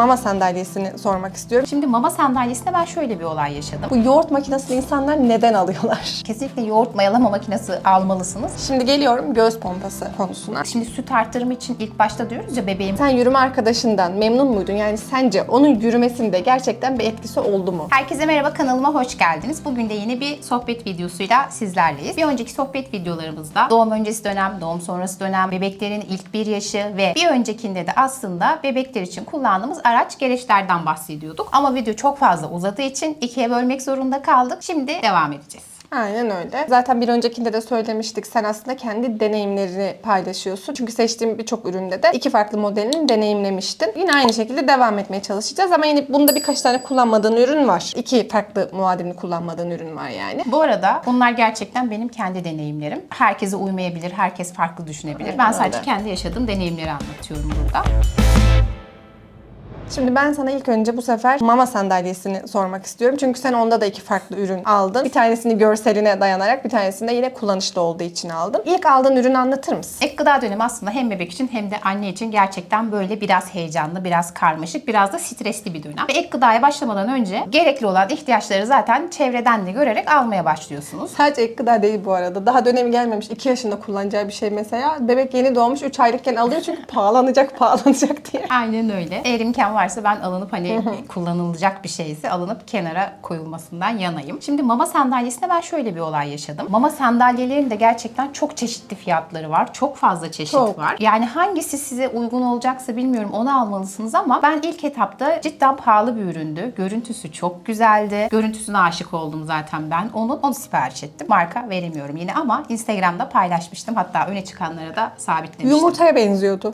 mama sandalyesini sormak istiyorum. Şimdi mama sandalyesinde ben şöyle bir olay yaşadım. Bu yoğurt makinesini insanlar neden alıyorlar? Kesinlikle yoğurt mayalama makinesi almalısınız. Şimdi geliyorum göğüs pompası konusuna. Şimdi süt arttırımı için ilk başta diyoruz ya bebeğim Sen yürüme arkadaşından memnun muydun? Yani sence onun yürümesinde gerçekten bir etkisi oldu mu? Herkese merhaba kanalıma hoş geldiniz. Bugün de yeni bir sohbet videosuyla sizlerleyiz. Bir önceki sohbet videolarımızda doğum öncesi dönem, doğum sonrası dönem, bebeklerin ilk bir yaşı ve bir öncekinde de aslında bebekler için kullandığımız araç gereçlerden bahsediyorduk. Ama video çok fazla uzadığı için ikiye bölmek zorunda kaldık. Şimdi devam edeceğiz. Aynen öyle. Zaten bir öncekinde de söylemiştik. Sen aslında kendi deneyimlerini paylaşıyorsun. Çünkü seçtiğim birçok üründe de iki farklı modelini deneyimlemiştin. Yine aynı şekilde devam etmeye çalışacağız ama yine bunda birkaç tane kullanmadığın ürün var. İki farklı muadilini kullanmadığın ürün var yani. Bu arada bunlar gerçekten benim kendi deneyimlerim. Herkese uymayabilir, herkes farklı düşünebilir. Aynen ben sadece öyle. kendi yaşadığım deneyimleri anlatıyorum burada. Şimdi ben sana ilk önce bu sefer mama sandalyesini sormak istiyorum. Çünkü sen onda da iki farklı ürün aldın. Bir tanesini görseline dayanarak bir tanesini de yine kullanışlı olduğu için aldın. İlk aldığın ürünü anlatır mısın? Ek gıda dönemi aslında hem bebek için hem de anne için gerçekten böyle biraz heyecanlı, biraz karmaşık, biraz da stresli bir dönem. Ve ek gıdaya başlamadan önce gerekli olan ihtiyaçları zaten çevreden de görerek almaya başlıyorsunuz. Sadece ek gıda değil bu arada. Daha dönemi gelmemiş 2 yaşında kullanacağı bir şey mesela. Bebek yeni doğmuş 3 aylıkken alıyor çünkü pahalanacak pahalanacak diye. Aynen öyle. Eğer imkan varsa ben alınıp hani kullanılacak bir şeyse alınıp kenara koyulmasından yanayım. Şimdi mama sandalyesinde ben şöyle bir olay yaşadım. Mama sandalyelerinin de gerçekten çok çeşitli fiyatları var. Çok fazla çeşit Çok. var. Yani hangisi size uygun olacaksa bilmiyorum onu almalısınız ama ben ilk etapta cidden pahalı bir üründü. Görüntüsü çok güzeldi. Görüntüsüne aşık oldum zaten ben. Onu, onu sipariş ettim. Marka veremiyorum yine ama Instagram'da paylaşmıştım. Hatta öne çıkanlara da sabitlemiştim. Yumurtaya benziyordu.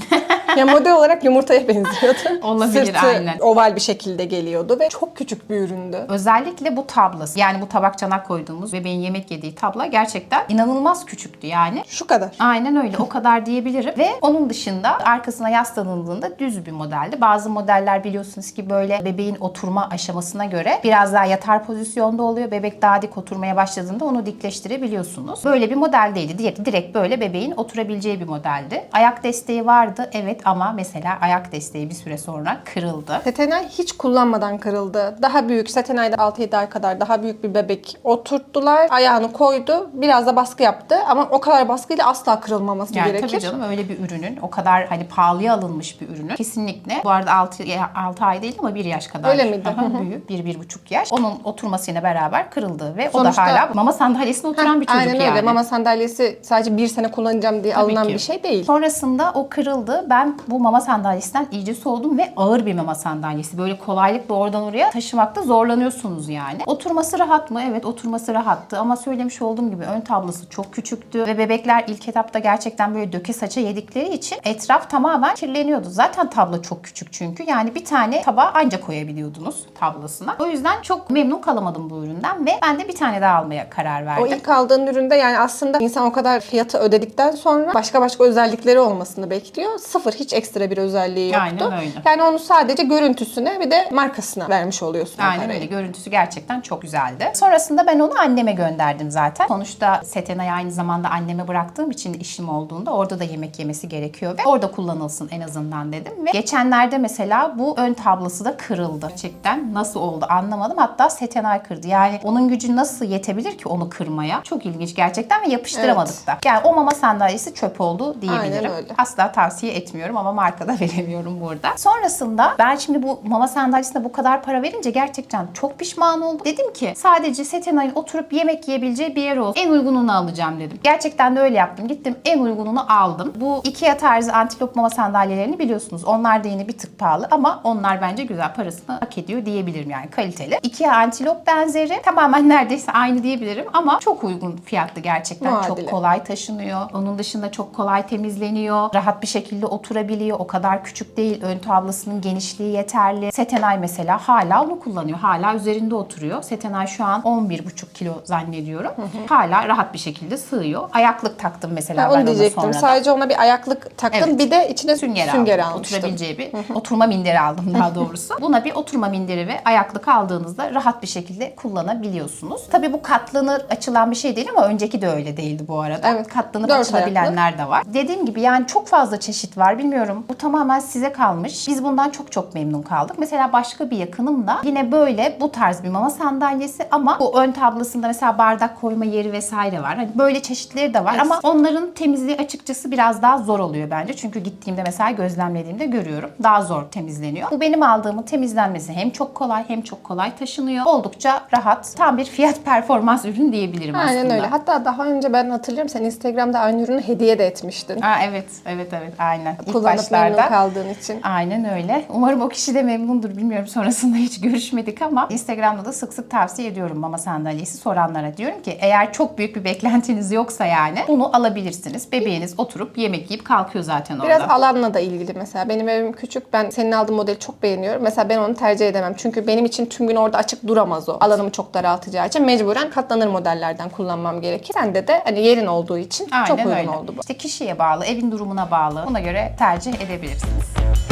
ya model olarak yumurtaya benziyordu. Olabilir, Sırtı aynen. oval bir şekilde geliyordu ve çok küçük bir üründü. Özellikle bu tablası yani bu tabak çanak koyduğumuz bebeğin yemek yediği tabla gerçekten inanılmaz küçüktü yani. Şu kadar. Aynen öyle o kadar diyebilirim ve onun dışında arkasına yaslanıldığında düz bir modeldi. Bazı modeller biliyorsunuz ki böyle bebeğin oturma aşamasına göre biraz daha yatar pozisyonda oluyor. Bebek daha dik oturmaya başladığında onu dikleştirebiliyorsunuz. Böyle bir model değildi. Direkt, direkt böyle bebeğin oturabileceği bir modeldi. Ayak desteği vardı evet ama mesela ayak desteği bir süre sonra kırıldı. Setenay hiç kullanmadan kırıldı. Daha büyük, Setenay'da 6-7 ay kadar daha büyük bir bebek oturttular. Ayağını koydu. Biraz da baskı yaptı ama o kadar baskıyla asla kırılmaması Yani gerekir. tabii canım öyle bir ürünün o kadar hani pahalıya alınmış bir ürünün kesinlikle bu arada 6, 6 ay değil ama 1 yaş kadar Öyle miydi? Aha, büyük 1-1,5 yaş. Onun oturmasıyla beraber kırıldı ve Sonuçta- o da hala mama sandalyesine oturan Heh, bir çocuk Aynen öyle. yani. Mama sandalyesi sadece bir sene kullanacağım diye Tabii alınan ki. bir şey değil. Sonrasında o kırıldı. Ben bu mama sandalyesinden iyice soğudum ve ağır bir mama sandalyesi. Böyle kolaylıkla oradan oraya taşımakta zorlanıyorsunuz yani. Oturması rahat mı? Evet oturması rahattı ama söylemiş olduğum gibi ön tablası çok küçüktü ve bebekler ilk etapta gerçekten böyle döke saça yedikleri için etraf tamamen kirleniyordu. Zaten tablo çok küçük çünkü. Yani bir tane tabağa anca koyabiliyordunuz tablasına. O yüzden çok memnun kalamadım bu üründen ve ben de bir tane daha almaya karar verdim. O ilk aldığın üründe yani aslında insan o kadar fiyatı ödedikten sonra başka başka özellikleri olmasını bekliyor. Sıfır hiç ekstra bir özelliği yoktu. Aynen öyle. Yani onu sadece görüntüsüne bir de markasına vermiş oluyorsun. Aynen öyle. Görüntüsü gerçekten çok güzeldi. Sonrasında ben onu anneme gönderdim zaten. Sonuçta Setena'yı aynı zamanda anneme bıraktığım için işim olduğunda orada da yemek yemesi gerekiyor ve orada kullanılsın en azından dedim. Ve geçenlerde mesela bu ön tablası da kırıldı. Gerçekten nasıl oldu anlamadım. Hatta Setenay kırdı. Yani onun gücü nasıl yetebilir ki onu kırmaya? Çok ilginç gerçekten ve yapıştıramadık Evet. da. Yani o mama sandalyesi çöp oldu diyebilirim. Aynen öyle. Asla tavsiye etmiyorum ama marka da veremiyorum burada. Sonrasında ben şimdi bu mama sandalyesine bu kadar para verince gerçekten çok pişman oldum. Dedim ki sadece Setenay'ın oturup yemek yiyebileceği bir yer olsun. En uygununu alacağım dedim. Gerçekten de öyle yaptım. Gittim en uygununu aldım. Bu Ikea tarzı antilop mama sandalyelerini biliyorsunuz. Onlar da yine bir tık pahalı ama onlar bence güzel parasını hak ediyor diyebilirim yani kaliteli. Ikea antilop benzeri tamamen neredeyse aynı diyebilirim ama çok uygun fiyatlı gerçekten. Muadili. Çok kolay taşınıyor. Onun dışında çok kolay temizleniyor. Rahat bir şekilde oturabiliyor. O kadar küçük değil. Ön tablasının genişliği yeterli. Setenay mesela hala onu kullanıyor. Hala üzerinde oturuyor. Setenay şu an 11,5 kilo zannediyorum. Hala rahat bir şekilde sığıyor. Ayaklık taktım mesela Ha, ben onu diyecektim. Sadece ona bir ayaklık taktın. Evet. Bir de içine Sünger, sünger, aldım. almıştım. Oturabileceği bir oturma minderi aldım daha doğrusu. Buna bir oturma minderi ve ayaklık aldığınızda rahat bir şekilde kullanabiliyorsunuz. Tabii bu katlanır açılan bir şey değil ama önceki de öyle değildi bu arada. Evet. Katlanıp Dört açılabilenler de var. Dediğim gibi yani çok fazla çeşit var. Bilmiyorum. Bu tamamen size kalmış. Biz bundan çok çok memnun kaldık. Mesela başka bir yakınım da yine böyle bu tarz bir mama sandalyesi ama bu ön tablasında mesela bardak koyma yeri vesaire var. Hani böyle çeşitleri de var Evet. ama onların temizliği açıkçası biraz daha zor oluyor bence. Çünkü gittiğimde mesela gözlemlediğimde görüyorum. Daha zor temizleniyor. Bu benim aldığımın temizlenmesi hem çok kolay hem çok kolay taşınıyor. Oldukça rahat. Tam bir fiyat performans ürün diyebilirim aslında. Aynen öyle. Hatta daha önce ben hatırlıyorum sen Instagram'da aynı ürünü hediye de etmiştin. Aa, evet, evet, evet. Aynen. İlk Kullanıp memnun kaldığın için. Aynen öyle. Umarım o kişi de memnundur. Bilmiyorum sonrasında hiç görüşmedik ama Instagram'da da sık sık tavsiye ediyorum mama sandalyesi soranlara. Diyorum ki eğer çok büyük bir beklentiniz yoksa yani bunu alabilirsiniz. Bebeğiniz oturup yemek yiyip kalkıyor zaten orada. Biraz alanla da ilgili mesela. Benim evim küçük. Ben senin aldığın modeli çok beğeniyorum. Mesela ben onu tercih edemem. Çünkü benim için tüm gün orada açık duramaz o. Alanımı çok daraltacağı için mecburen katlanır modellerden kullanmam gerekir. Sende de hani yerin olduğu için Aynen çok uygun öyle. oldu bu. İşte kişiye bağlı, evin durumuna bağlı. Buna göre tercih edebilirsiniz.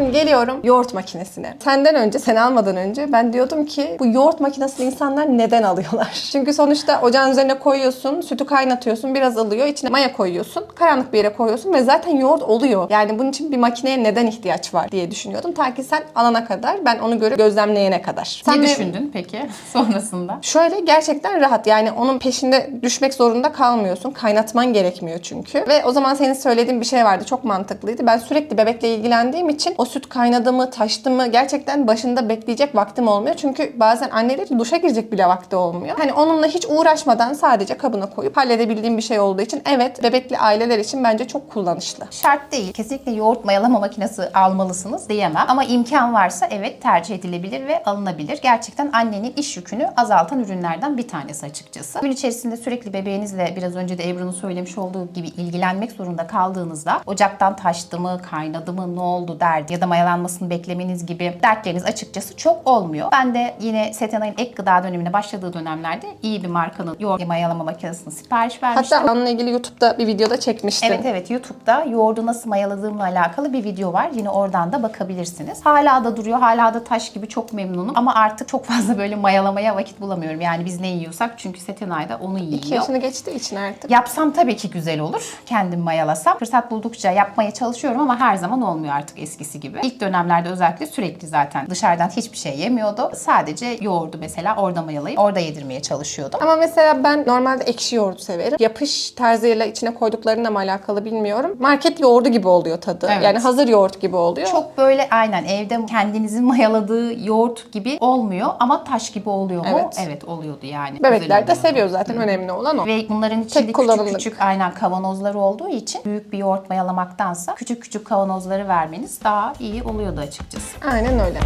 Şimdi geliyorum yoğurt makinesine. Senden önce, sen almadan önce ben diyordum ki bu yoğurt makinesini insanlar neden alıyorlar? Çünkü sonuçta ocağın üzerine koyuyorsun, sütü kaynatıyorsun, biraz ılıyor, içine maya koyuyorsun, karanlık bir yere koyuyorsun ve zaten yoğurt oluyor. Yani bunun için bir makineye neden ihtiyaç var diye düşünüyordum. Ta ki sen alana kadar, ben onu görüp gözlemleyene kadar. Ne Sen de- düşündün peki sonrasında? Şöyle gerçekten rahat yani onun peşinde düşmek zorunda kalmıyorsun. Kaynatman gerekmiyor çünkü. Ve o zaman senin söylediğin bir şey vardı çok mantıklıydı. Ben sürekli bebekle ilgilendiğim için o süt kaynadı mı taştı mı gerçekten başında bekleyecek vaktim olmuyor. Çünkü bazen annelerin duşa girecek bile vakti olmuyor. Hani onunla hiç uğraşmadan sadece kabına koyup halledebildiğim bir şey olduğu için evet bebekli aileler için bence çok kullanışlı. Şart değil. Kesinlikle yoğurt mayalama makinesi almalısınız diyemem. Ama imkan varsa evet tercih edilebilir ve alınabilir. Gerçekten annenin iş yükünü azaltan ürünlerden bir tanesi açıkçası. Gün içerisinde sürekli bebeğinizle biraz önce de Ebru'nun söylemiş olduğu gibi ilgilenmek zorunda kaldığınızda ocaktan taştı mı, kaynadı mı, ne oldu derdi ya da mayalanmasını beklemeniz gibi dertleriniz açıkçası çok olmuyor. Ben de yine Setenay'ın ek gıda dönemine başladığı dönemlerde iyi bir markanın yoğurt mayalama makinesini sipariş vermiştim. Hatta onunla ilgili YouTube'da bir videoda çekmiştin. Evet evet YouTube'da yoğurdu nasıl mayaladığımla alakalı bir video var. Yine oradan da bakabilirsiniz. Hala da duruyor. Hala da taş gibi çok memnunum. Ama artık çok fazla böyle mayalamaya vakit bulamıyorum. Yani biz ne yiyorsak çünkü Setenay da onu yiyor. İki yaşını geçtiği için artık. Yapsam tabii ki güzel olur. Kendim mayalasam. Fırsat buldukça yapmaya çalışıyorum ama her zaman olmuyor artık eskisi gibi. İlk dönemlerde özellikle sürekli zaten dışarıdan hiçbir şey yemiyordu. Sadece yoğurdu mesela orada mayalayıp orada yedirmeye çalışıyordum. Ama mesela ben normalde ekşi yoğurt severim. Yapış tarzıyla içine koyduklarıyla mı alakalı bilmiyorum. Market yoğurdu gibi oluyor tadı. Evet. Yani hazır yoğurt gibi oluyor. Çok böyle aynen evde kendinizin mayaladığı yoğurt gibi olmuyor ama taş gibi oluyor mu? Evet. Evet oluyordu yani. Bebekler de seviyor zaten. Önemli olan o. Ve bunların içinde küçük küçük aynen kavanozları olduğu için büyük bir yoğurt mayalamaktansa küçük küçük kavanozları vermeniz daha iyi oluyordu açıkçası. Aynen öyle.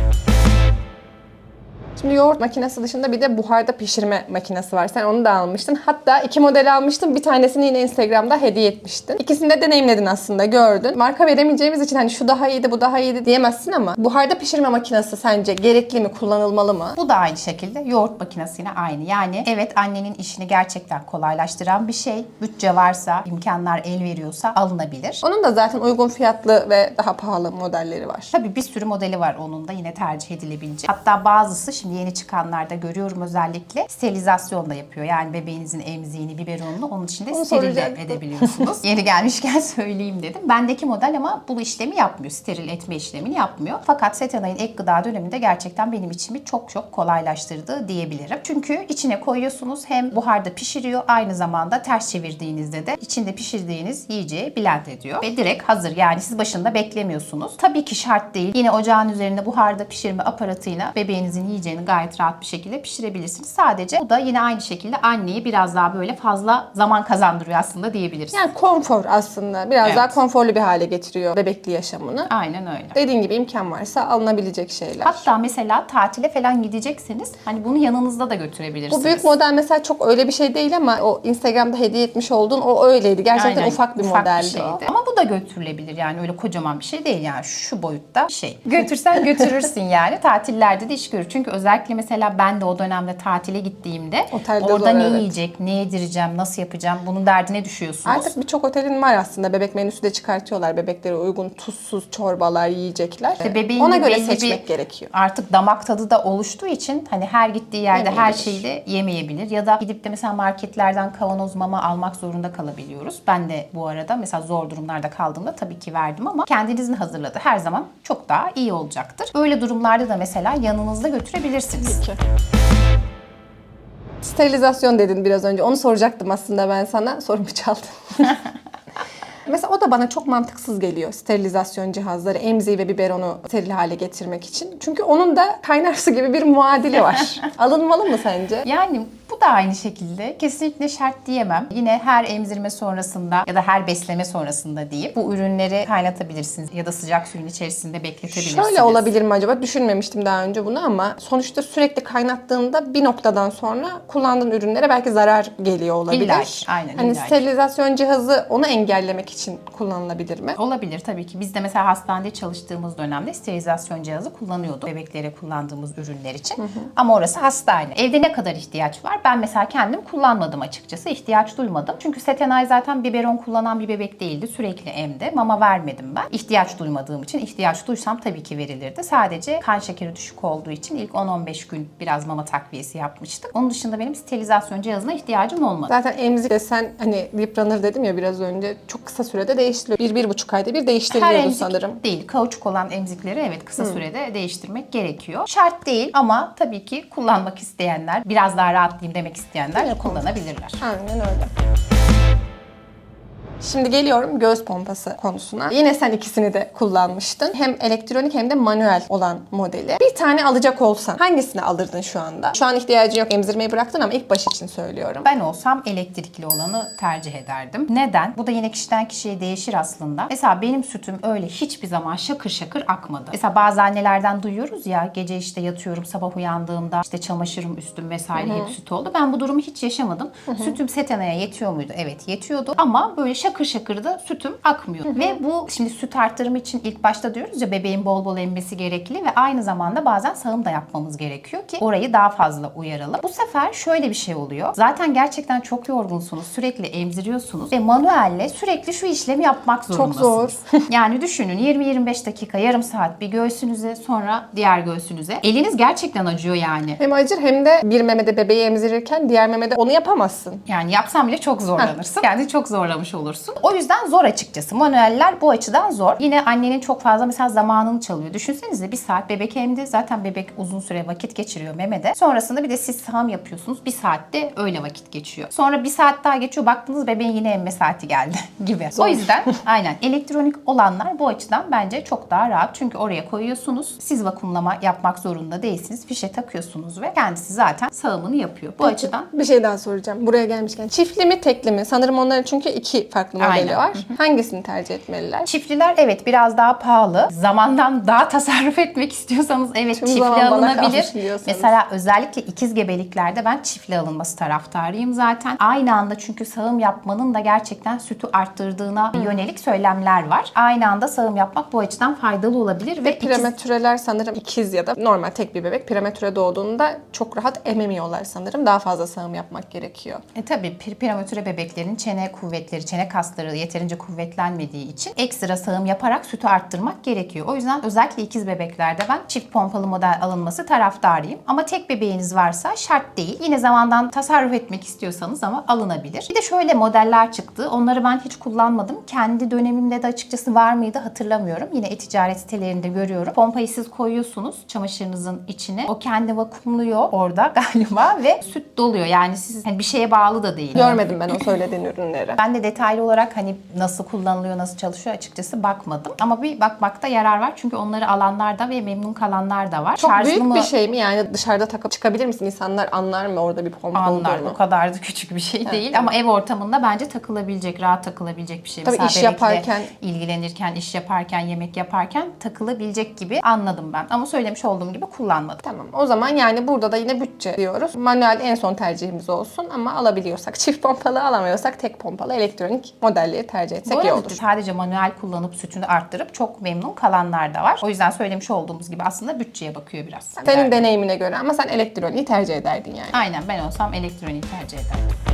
Şimdi yoğurt makinesi dışında bir de buharda pişirme makinesi var. Sen onu da almıştın. Hatta iki model almıştın. Bir tanesini yine Instagram'da hediye etmiştin. İkisini de deneyimledin aslında gördün. Marka veremeyeceğimiz için hani şu daha iyiydi bu daha iyiydi diyemezsin ama buharda pişirme makinesi sence gerekli mi kullanılmalı mı? Bu da aynı şekilde yoğurt makinesiyle aynı. Yani evet annenin işini gerçekten kolaylaştıran bir şey. Bütçe varsa, imkanlar el veriyorsa alınabilir. Onun da zaten uygun fiyatlı ve daha pahalı modelleri var. Tabii bir sürü modeli var onun da yine tercih edilebilecek. Hatta bazısı şimdi yeni çıkanlarda görüyorum özellikle sterilizasyon da yapıyor. Yani bebeğinizin emziğini, biberonunu onun içinde Onu steril edebiliyorsunuz. yeni gelmişken söyleyeyim dedim. Bendeki model ama bu işlemi yapmıyor. Steril etme işlemini yapmıyor. Fakat Setenay'ın ek gıda döneminde gerçekten benim içimi çok çok kolaylaştırdı diyebilirim. Çünkü içine koyuyorsunuz hem buharda pişiriyor aynı zamanda ters çevirdiğinizde de içinde pişirdiğiniz yiyeceği blend ediyor. Ve direkt hazır yani siz başında beklemiyorsunuz. Tabii ki şart değil. Yine ocağın üzerinde buharda pişirme aparatıyla bebeğinizin yiyeceğini gayet rahat bir şekilde pişirebilirsiniz. Sadece bu da yine aynı şekilde anneye biraz daha böyle fazla zaman kazandırıyor aslında diyebiliriz. Yani konfor aslında. Biraz Evet. daha konforlu bir hale getiriyor bebekli yaşamını. Aynen öyle. Dediğin gibi imkan varsa alınabilecek şeyler. Hatta mesela tatile falan gidecekseniz hani bunu yanınızda da götürebilirsiniz. Bu büyük model mesela çok öyle bir şey değil ama o Instagram'da hediye etmiş olduğun o öyleydi. Gerçekten Aynen, ufak bir modeldi o. şeydi. Ama bu da götürülebilir yani öyle kocaman bir şey değil yani şu boyutta bir şey. Götürsen götürürsün yani tatillerde de iş görür. Çünkü özellikle Özellikle mesela ben de o dönemde tatile gittiğimde Otelde orada zor, ne evet. yiyecek, ne yedireceğim, nasıl yapacağım bunun derdine düşüyorsunuz. Artık birçok otelin var aslında. Bebek menüsü de çıkartıyorlar. Bebeklere uygun tuzsuz çorbalar, yiyecekler. İşte bebeğin Ona göre seçmek bir- gerekiyor. Artık damak tadı da oluştuğu için hani her gittiği yerde her şeyi de yemeyebilir. Ya da gidip de mesela marketlerden kavanoz mama almak zorunda kalabiliyoruz. Ben de bu arada mesela zor durumlarda kaldığımda tabii ki verdim ama kendinizin hazırladığı her zaman çok daha iyi olacaktır. Böyle durumlarda da mesela yanınızda götürebilirsiniz. Peki. Sterilizasyon dedin biraz önce. Onu soracaktım aslında ben sana. Sorumu çaldın. Mesela o da bana çok mantıksız geliyor. Sterilizasyon cihazları, emziği ve biberonu steril hale getirmek için. Çünkü onun da kaynar su gibi bir muadili var. Alınmalı mı sence? Yani bu da aynı şekilde kesinlikle şart diyemem. Yine her emzirme sonrasında ya da her besleme sonrasında diyeyim bu ürünleri kaynatabilirsiniz ya da sıcak suyun içerisinde bekletebilirsiniz. Şöyle olabilir mi acaba? Düşünmemiştim daha önce bunu ama sonuçta sürekli kaynattığında bir noktadan sonra kullandığın ürünlere belki zarar geliyor olabilir. İlla ki, aynen, Hani illa ki. sterilizasyon cihazı onu engellemek için kullanılabilir mi? Olabilir tabii ki. Biz de mesela hastanede çalıştığımız dönemde sterilizasyon cihazı kullanıyorduk. Bebeklere kullandığımız ürünler için. Ama orası hastane. Evde ne kadar ihtiyaç var? Ben mesela kendim kullanmadım açıkçası. İhtiyaç duymadım. Çünkü Setenay zaten biberon kullanan bir bebek değildi. Sürekli emdi. Mama vermedim ben. İhtiyaç duymadığım için. ihtiyaç duysam tabii ki verilirdi. Sadece kan şekeri düşük olduğu için ilk 10-15 gün biraz mama takviyesi yapmıştık. Onun dışında benim sterilizasyon cihazına ihtiyacım olmadı. Zaten emzik desen hani yıpranır dedim ya biraz önce. Çok kısa sürede değiştiriliyor. Bir, bir buçuk ayda bir Her değiştiriliyordu emzik sanırım. değil. Kauçuk olan emzikleri evet kısa sürede değiştirmek gerekiyor. Şart değil ama tabii ki kullanmak isteyenler, biraz daha rahatlayayım demek isteyenler kullanabilirler. Aynen öyle. Şimdi geliyorum göğüs pompası konusuna. Yine sen ikisini de kullanmıştın. Hem elektronik hem de manuel olan modeli. Bir tane alacak olsan hangisini alırdın şu anda? Şu an ihtiyacın yok emzirmeyi bıraktın ama ilk baş için söylüyorum. Ben olsam elektrikli olanı tercih ederdim. Neden? Bu da yine kişiden kişiye değişir aslında. Mesela benim sütüm öyle hiçbir zaman şakır şakır akmadı. Mesela bazı annelerden duyuyoruz ya gece işte yatıyorum sabah uyandığımda işte çamaşırım üstüm vesaire hep süt oldu. Ben bu durumu hiç yaşamadım. Sütüm setenaya yetiyor muydu? Evet yetiyordu. Ama böyle şakır şakır da sütüm akmıyor. Ve bu şimdi süt arttırımı için ilk başta diyoruz ya bebeğin bol bol emmesi gerekli ve aynı zamanda bazen sağım da yapmamız gerekiyor ki orayı daha fazla uyaralım. Bu sefer şöyle bir şey oluyor. Zaten gerçekten çok yorgunsunuz. Sürekli emziriyorsunuz ve manuelle sürekli şu işlemi yapmak zorundasınız. zor. yani düşünün 20-25 dakika, yarım saat bir göğsünüze sonra diğer göğsünüze. Eliniz gerçekten acıyor yani. Hem acır hem de bir memede bebeği emzirirken diğer memede onu yapamazsın. Yani yapsam bile çok zorlanırsın. Kendi çok zorlamış olursun. O yüzden zor açıkçası. Manueller bu açıdan zor. Yine annenin çok fazla mesela zamanını çalıyor. Düşünsenize bir saat bebek emdi. Zaten bebek uzun süre vakit geçiriyor memede. Sonrasında bir de siz sağım yapıyorsunuz. Bir saatte öyle vakit geçiyor. Sonra bir saat daha geçiyor. Baktınız bebeğin yine emme saati geldi gibi. O yüzden aynen elektronik olanlar bu açıdan bence çok daha rahat. Çünkü oraya koyuyorsunuz. Siz vakumlama yapmak zorunda değilsiniz. Fişe takıyorsunuz ve kendisi zaten sağımını yapıyor. Bu açıdan Bir şey daha soracağım buraya gelmişken. Çiftli mi tekli mi? Sanırım onların çünkü iki farklı modeli Aynen. var. Hangisini tercih etmeliler? Çiftliler evet biraz daha pahalı. Zamandan daha tasarruf etmek istiyorsanız evet Tüm çiftli alınabilir. Mesela özellikle ikiz gebeliklerde ben çiftli alınması taraftarıyım zaten. Aynı anda çünkü sağım yapmanın da gerçekten sütü arttırdığına yönelik söylemler var. Aynı anda sağım yapmak bu açıdan faydalı olabilir ve ikiz- Prematüreler sanırım ikiz ya da normal tek bir bebek prematüre doğduğunda çok rahat ememiyorlar sanırım. Daha fazla sağım yapmak gerekiyor. E tabii pre- prematüre bebeklerin çene kuvvetleri, çene kasları yeterince kuvvetlenmediği için ekstra sağım yaparak sütü arttırmak gerekiyor. O yüzden özellikle ikiz bebeklerde ben çift pompalı model alınması taraftarıyım. Ama tek bebeğiniz varsa şart değil. Yine zamandan tasarruf etmek istiyorsanız ama alınabilir. Bir de şöyle modeller çıktı. Onları ben hiç kullanmadım. Kendi dönemimde de açıkçası var mıydı hatırlamıyorum. Yine e-ticaret sitelerinde görüyorum. Pompayı siz koyuyorsunuz çamaşırınızın içine. O kendi vakumluyor orada galiba ve süt doluyor. Yani siz hani bir şeye bağlı da değil. Görmedim ben o söylediğin ürünleri. Ben de detaylı olarak hani nasıl kullanılıyor, nasıl çalışıyor açıkçası bakmadım. Ama bir bakmakta yarar var. Çünkü onları alanlar da ve memnun kalanlar da var. Çok Şarjlı büyük mı? bir şey mi? Yani dışarıda takıp çıkabilir misin? İnsanlar anlar mı orada bir pompa Anlar. O kadar da küçük bir şey değil. Ama ev ortamında bence takılabilecek, rahat takılabilecek bir şey. Tabii Mesela iş yaparken- ilgilenirken, iş yaparken, yemek yaparken takılabilecek gibi anladım ben. Ama söylemiş olduğum gibi kullanmadım. Tamam. O zaman yani burada da yine bütçe diyoruz. Manuel en son tercihimiz olsun ama alabiliyorsak çift pompalı alamıyorsak tek pompalı elektronik modelleri tercih Bu etsek iyi arada olur. sadece manuel kullanıp sütünü arttırıp çok memnun kalanlar da var. O yüzden söylemiş olduğumuz gibi aslında bütçeye bakıyor biraz. Senin deneyimine göre ama sen elektroniği tercih ederdin yani. Aynen ben olsam elektroniği tercih ederdim.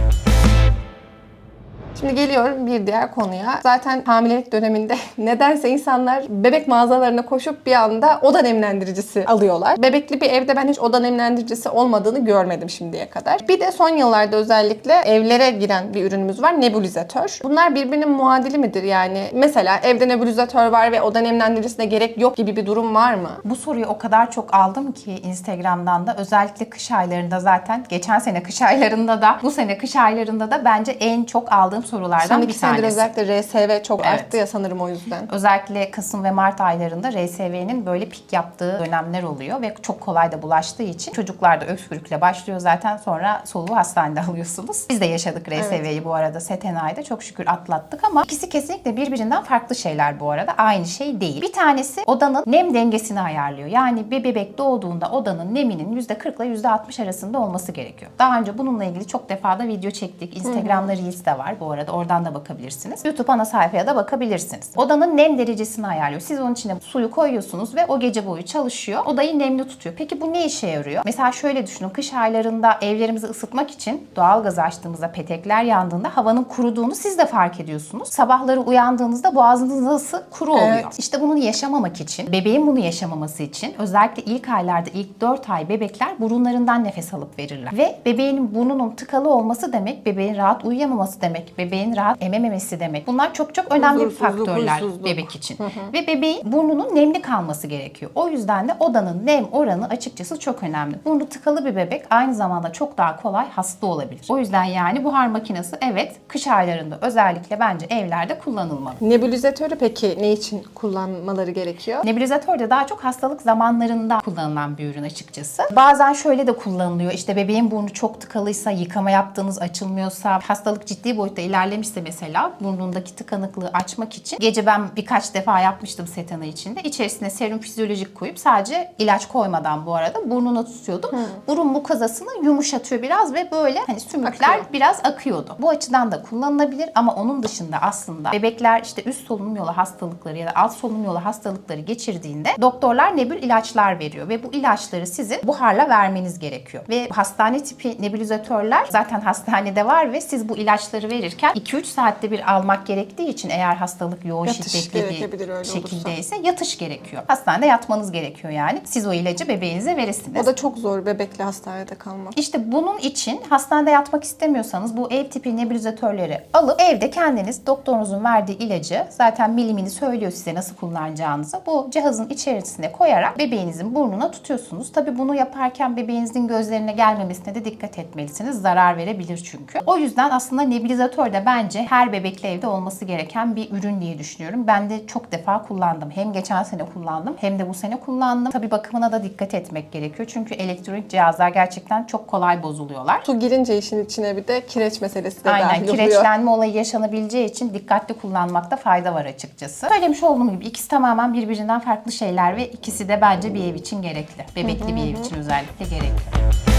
Şimdi geliyorum bir diğer konuya. Zaten hamilelik döneminde nedense insanlar bebek mağazalarına koşup bir anda oda nemlendiricisi alıyorlar. Bebekli bir evde ben hiç oda nemlendiricisi olmadığını görmedim şimdiye kadar. Bir de son yıllarda özellikle evlere giren bir ürünümüz var. Nebulizatör. Bunlar birbirinin muadili midir yani? Mesela evde nebulizatör var ve oda nemlendiricisine gerek yok gibi bir durum var mı? Bu soruyu o kadar çok aldım ki Instagram'dan da özellikle kış aylarında zaten geçen sene kış aylarında da bu sene kış aylarında da bence en çok aldığım sorulardan Son bir tanesi. özellikle RSV çok Evet. arttı ya sanırım o yüzden. Özellikle Kasım ve Mart aylarında RSV'nin böyle pik yaptığı dönemler oluyor ve çok kolay da bulaştığı için çocuklarda öksürükle başlıyor zaten sonra soluğu hastanede alıyorsunuz. Biz de yaşadık RSV'yi bu arada Setenay'da çok şükür atlattık ama ikisi kesinlikle birbirinden farklı şeyler bu arada. Aynı şey değil. Bir tanesi odanın nem dengesini ayarlıyor. Yani bir bebek doğduğunda odanın neminin %40 ile %60 arasında olması gerekiyor. Daha önce bununla ilgili çok defa da video çektik. Instagram'da Reels de var bu arada. Oradan da bakabilirsiniz. YouTube ana sayfaya da bakabilirsiniz. Odanın nem derecesini ayarlıyor. Siz onun içine suyu koyuyorsunuz ve o gece boyu çalışıyor. Odayı nemli tutuyor. Peki bu ne işe yarıyor? Mesela şöyle düşünün. Kış aylarında evlerimizi ısıtmak için doğalgaz açtığımızda petekler yandığında havanın kuruduğunu siz de fark ediyorsunuz. Sabahları uyandığınızda boğazınızın ısı kuru oluyor. Evet. İşte bunu yaşamamak için, bebeğin bunu yaşamaması için özellikle ilk aylarda ilk 4 ay bebekler burunlarından nefes alıp verirler. Ve bebeğin burnunun tıkalı olması demek, bebeğin rahat uyuyamaması demek, bebeğin rahat emememesi demek. Bunlar çok çok önemli Huzursuzluk, faktörler huysuzluk. bebek için. Ve bebeğin burnunun nemli kalması gerekiyor. O yüzden de odanın nem oranı açıkçası çok önemli. Burnu tıkalı bir bebek aynı zamanda çok daha kolay hasta olabilir. O yüzden yani buhar makinesi evet kış aylarında özellikle bence evlerde kullanılmalı. Nebulizatörü peki ne için kullanmaları gerekiyor? Nebulizatör de daha çok hastalık zamanlarında kullanılan bir ürün açıkçası. Bazen şöyle de kullanılıyor. İşte bebeğin burnu çok tıkalıysa, yıkama yaptığınız açılmıyorsa, hastalık ciddi boyutta ilerlemişse mesela burnundaki tıkanıklığı açmak için gece ben birkaç defa yapmıştım setana içinde. İçerisine serum fizyolojik koyup sadece ilaç koymadan bu arada burnuna tutuyordum. Burun mukazasını yumuşatıyor biraz ve böyle hani sümükler Akıyor. biraz akıyordu. Bu açıdan da kullanılabilir ama onun dışında aslında bebekler işte üst solunum yolu hastalıkları ya da alt solunum yolu hastalıkları geçirdiğinde doktorlar nebül ilaçlar veriyor ve bu ilaçları sizin buharla vermeniz gerekiyor. Ve hastane tipi nebulizatörler zaten hastanede var ve siz bu ilaçları verirken 2-3 saatte bir almak gerektiği için eğer hastalık yoğun Yatış şiddetli bir şekildeyse yatış gerekiyor. Hastanede yatmanız gerekiyor yani. Siz o ilacı bebeğinize verirsiniz. O da çok zor bebekle hastanede kalmak. İşte bunun için hastanede yatmak istemiyorsanız bu ev tipi nebulizatörleri alıp evde kendiniz doktorunuzun verdiği ilacı zaten milimini söylüyor size nasıl kullanacağınızı. Bu cihazın içerisine koyarak bebeğinizin burnuna tutuyorsunuz. Tabi bunu yaparken bebeğinizin gözlerine gelmemesine de dikkat etmelisiniz. Zarar verebilir çünkü. O yüzden aslında nebulizatör de bence her bebekli evde olması gereken bir ürün diye düşünüyorum. Ben de çok defa kullandım. Hem geçen sene kullandım hem de bu sene kullandım. Tabi bakımına da dikkat etmek gerekiyor. Çünkü elektronik cihazlar gerçekten çok kolay bozuluyorlar. Su girince işin içine bir de kireç meselesi de Aynen dahil oluyor. kireçlenme olayı yaşanabileceği için dikkatli kullanmakta fayda var açıkçası. Söylemiş olduğum gibi ikisi tamamen birbirinden farklı şeyler ve ikisi de bence bir ev için gerekli. Bebekli bir ev için özellikle gerekli.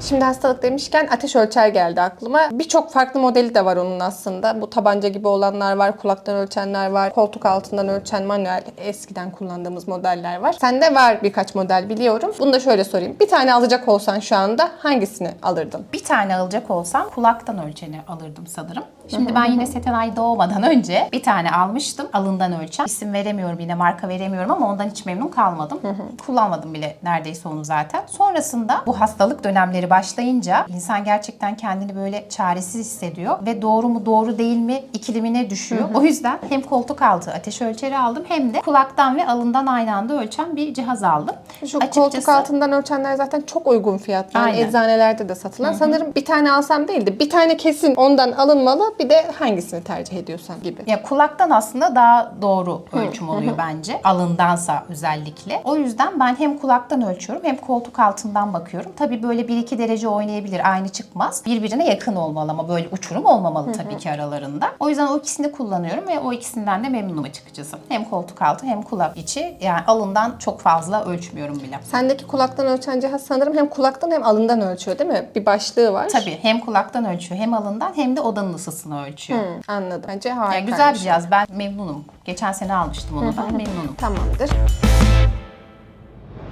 Şimdi hastalık demişken ateş ölçer geldi aklıma. Birçok farklı modeli de var onun aslında. Bu tabanca gibi olanlar var, kulaktan ölçenler var, koltuk altından ölçen manuel eskiden kullandığımız modeller var. Sende var birkaç model biliyorum. Bunu da şöyle sorayım. Bir tane alacak olsan şu anda hangisini alırdın? Bir tane alacak olsam kulaktan ölçeni alırdım sanırım. Şimdi ben yine Setenay doğmadan önce bir tane almıştım alından ölçen. İsim veremiyorum yine marka veremiyorum ama ondan hiç memnun kalmadım. Kullanmadım bile neredeyse onu zaten. Sonrasında bu hastalık dönemleri başlayınca insan gerçekten kendini böyle çaresiz hissediyor ve doğru mu doğru değil mi ikilimine düşüyor. O yüzden hem koltuk altı ateş ölçeri aldım hem de kulaktan ve alından aynı anda ölçen bir cihaz aldım. Şu koltuk altından ölçenler zaten çok uygun fiyatlı. Yani Aynen. eczanelerde de satılan. Sanırım bir tane alsam değil de bir tane kesin ondan alınmalı. Bir de hangisini tercih ediyorsan gibi. Ya kulaktan aslında daha doğru ölçüm oluyor bence. Alındansa özellikle. O yüzden ben hem kulaktan ölçüyorum hem koltuk altından bakıyorum. Tabii böyle bir iki 1-2 derece oynayabilir. Aynı çıkmaz. Birbirine yakın olmalı ama böyle uçurum olmamalı tabii ki aralarında. O yüzden o ikisini kullanıyorum ve o ikisinden de memnunum açıkçası. Hem koltuk altı hem kulak içi. Yani alından çok fazla ölçmüyorum bile. Sendeki kulaktan ölçen cihaz sanırım hem kulaktan hem alından ölçüyor değil mi? Bir başlığı var. Tabii hem kulaktan ölçüyor hem alından hem de odanın ısısını ölçüyor. Hı, anladım. Bence harika. Yani güzel bir cihaz. Ben memnunum. Geçen sene almıştım onu da. Memnunum. Tamamdır.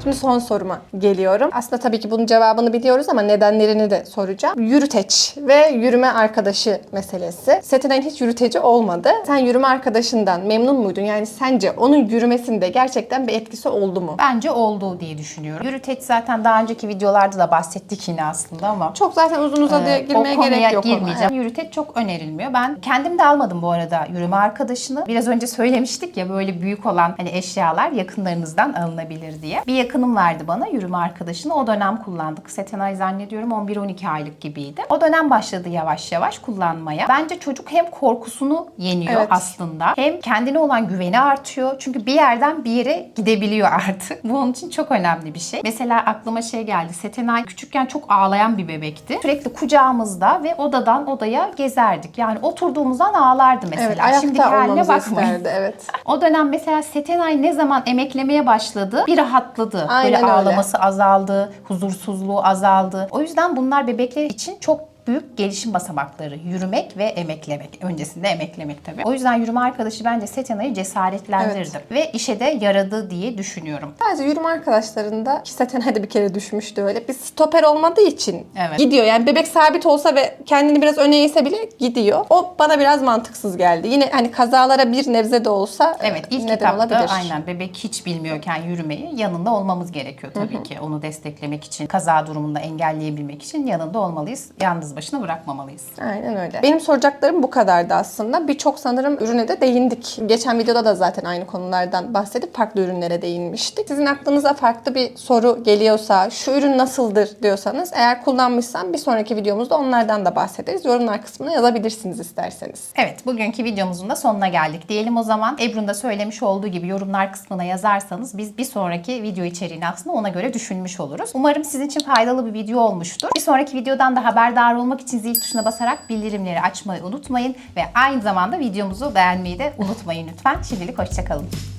Şimdi son soruma geliyorum. Aslında tabii ki bunun cevabını biliyoruz ama nedenlerini de soracağım. Yürüteç ve yürüme arkadaşı meselesi. Setenay'ın hiç yürüteci olmadı. Sen yürüme arkadaşından memnun muydun? Yani sence onun yürümesinde gerçekten bir etkisi oldu mu? Bence oldu diye düşünüyorum. Yürüteç zaten daha önceki videolarda da bahsettik yine aslında ama Çok zaten uzun uzadıya Ee, girmeye o konuya gerek yok. ona. girmeyeceğim. Yürüteç çok önerilmiyor. Ben kendim de almadım bu arada yürüme arkadaşını. Biraz önce söylemiştik ya böyle büyük olan hani eşyalar yakınlarınızdan alınabilir diye. Bir yakınım verdi bana yürüme arkadaşını. O dönem kullandık. Setenay zannediyorum 11-12 aylık gibiydi. O dönem başladı yavaş yavaş kullanmaya. Bence çocuk hem korkusunu yeniyor Evet. aslında hem kendine olan güveni artıyor. Çünkü bir yerden bir yere gidebiliyor artık. Bu onun için çok önemli bir şey. Mesela aklıma şey geldi. Setenay küçükken çok ağlayan bir bebekti. Sürekli kucağımızda ve odadan odaya gezerdik. Yani oturduğumuzdan ağlardı mesela. Evet, ayakta Şimdiki haline bakmayın. isterdi. Evet. O dönem mesela Setenay ne zaman emeklemeye başladı bir rahatladı. Aynen Böyle öyle. ağlaması azaldı, huzursuzluğu azaldı. O yüzden bunlar bebekler için çok büyük gelişim basamakları. Yürümek ve emeklemek. Öncesinde emeklemek tabii. O yüzden yürüme arkadaşı bence Setenay'ı cesaretlendirdi. Ve işe de yaradı diye düşünüyorum. Sadece yürüme arkadaşlarında ki Setenay da bir kere düşmüştü öyle. Bir stoper olmadığı için Evet. gidiyor. Yani bebek sabit olsa ve kendini biraz öne eğse bile gidiyor. O bana biraz mantıksız geldi. Yine hani kazalara bir nebze de olsa Evet ilk neden etapta olabilir. aynen bebek hiç bilmiyorken yürümeyi yanında olmamız gerekiyor tabii ki. Onu desteklemek için, kaza durumunda engelleyebilmek için yanında olmalıyız. Yalnız başına bırakmamalıyız. Aynen öyle. Benim soracaklarım bu kadardı aslında. Birçok sanırım ürüne de değindik. Geçen videoda da zaten aynı konulardan bahsedip farklı ürünlere değinmiştik. Sizin aklınıza farklı bir soru geliyorsa, şu ürün nasıldır diyorsanız eğer kullanmışsam bir sonraki videomuzda onlardan da bahsederiz. Yorumlar kısmına yazabilirsiniz isterseniz. Evet, bugünkü videomuzun da sonuna geldik. Diyelim o zaman Ebru'nun da söylemiş olduğu gibi yorumlar kısmına yazarsanız biz bir sonraki video içeriğini aslında ona göre düşünmüş oluruz. Umarım sizin için faydalı bir video olmuştur. Bir sonraki videodan da haberdar olmak için zil tuşuna basarak bildirimleri açmayı unutmayın ve aynı zamanda videomuzu beğenmeyi de unutmayın lütfen. Şimdilik hoşçakalın.